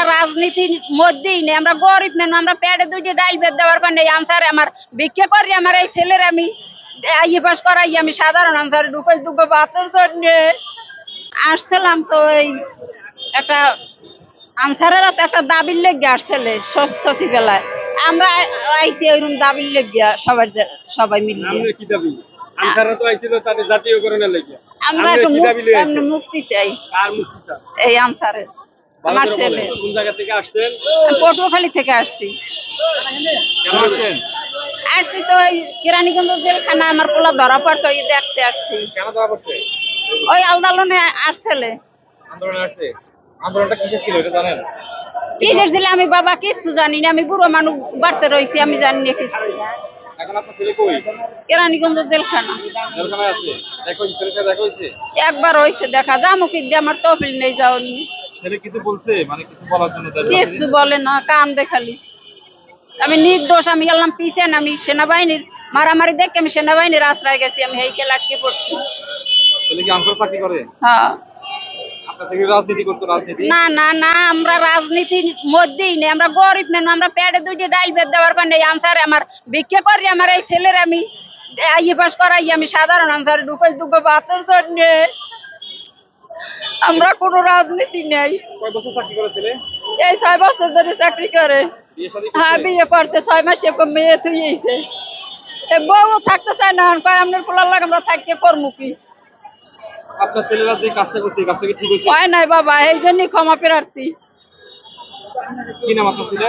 আমরা রাজনীতির মধ্যেই নেই আমরা গরিব মেনু আমরা পেটে দুইটি ডাইল বেদ দেওয়ার পর নেই। আনসারে আমার ভিক্ষা করি আমার এই ছেলের আমি আইয়ে পাস করাই আমি সাধারণ আনসারে ঢুকে দুটো বাতের জন্য। আসছিলাম তো এই একটা আনসারের একটা দাবির লেগে আসছিলে সচিবেলায়। আমরা আইসি ওইরকম দাবির লেগে সবার সবাই মিলিয়ে কি দাবি? আনসাররা তো আইছিল তাদের জাতীয়করণের লেগে। আমরা একটু মুক্তি চাই। মুক্তি? এই আনসারের। আমার ছেলে কোন জায়গা থেকে আসছেন? পটুয়াখালী থেকে আসছি। কেন আসছেন আসছি তো ওই কিরানীগঞ্জ জেলখানা আমার পোলা ধরা পড়ছে ওই দেখতে আসছি। কেন ধরা পড়ছে? ওই আলদালনে আসছিলে আন্দোলনে আসছে? আন্দোলনটা কিসের ছিল এটা জানেন? কিসের ছিল আমি বাবা কিছু জানি না আমি বুড়ো মানুষ বাড়তে রয়েছি আমি জানি না কিছু কিরানীগঞ্জ জেলখানা। একবার হয়েছে দেখা জামুকি দিয়ে আমার তহবিল নেই যাওনি। ছেলে কিছু বলছে? মানে কিছু বলার জন্য কিছু বলে না কান দেখালি আমি নির্দোষ আমি গেলাম পিছেন আমি সেনাবাহিনীর মারামারি দেখে আমি সেনাবাহিনীর আশ্রয় গেছি আমি হেইকে লাটকে পড়ছি। ছেলে কি আনসার চাকরি করে? হ্যাঁ। রাজনীতি করতো রাজনীতি? না না না আমরা রাজনীতির মধ্যেই নেই আমরা গরিব মেনু আমরা পেটে দুইটি ডাইল বেদ দেওয়ার পর নেই আনসারে আমার ভিক্ষা করি আমার এই ছেলের আমি আইয়ে পাস করাই আমি সাধারণ আনসারে ঢুকে দুটো বাতের জন্য। আমরা কোনো রাজনীতি নেই। কয় বছর চাকরি করে এই ছয় বছর ধরে চাকরি করে। হ্যাঁ বিয়ে করছে ছয় মাসে একটা মেয়ে থুইছে বউ থাকতে চায় না কয় আপনার পোলার লাগে আমরা থাকতে করব কি? আপনার ছেলেরা যে কাজটা করছে কাজটা কি ঠিক হয়েছে? হয় নাই বাবা এই জন্যই ক্ষমা প্রার্থী। কি নাম আপনার ছেলে